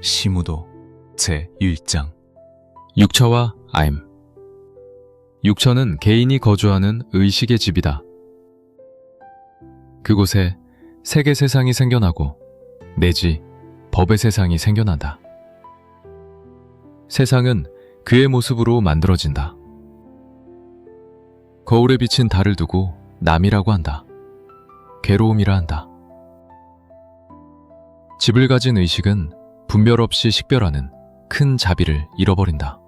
시무도 제1장 육처와 아임. 육처는 개인이 거주하는 의식의 집이다. 그곳에 세계 세상이 생겨나고 내지 법의 세상이 생겨난다. 세상은 그의 모습으로 만들어진다. 거울에 비친 달을 두고 남이라고 한다. 괴로움이라 한다. 집을 가진 의식은 분별 없이 식별하는 큰 자비를 잃어버린다.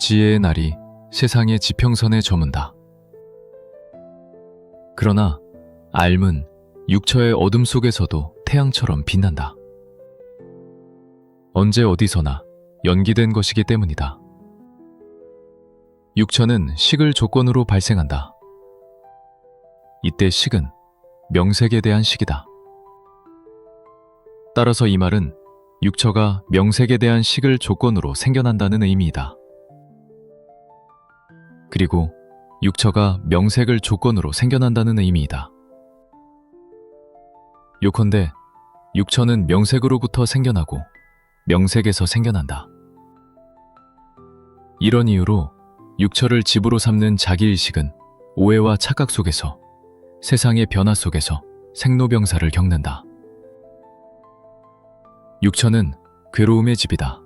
지혜의 날이 세상의 지평선에 저문다. 그러나 알은 육처의 어둠 속에서도 태양처럼 빛난다. 언제 어디서나 연기된 것이기 때문이다. 육처는 식을 조건으로 발생한다. 이때 식은 명색에 대한 식이다. 따라서 이 말은 육처가 명색에 대한 식을 조건으로 생겨난다는 의미이다. 그리고 육처가 명색을 조건으로 생겨난다는 의미이다. 요컨대 육처는 명색으로부터 생겨나고 명색에서 생겨난다. 이런 이유로 육처를 집으로 삼는 자기의식은 오해와 착각 속에서 세상의 변화 속에서 생로병사를 겪는다. 육처는 괴로움의 집이다.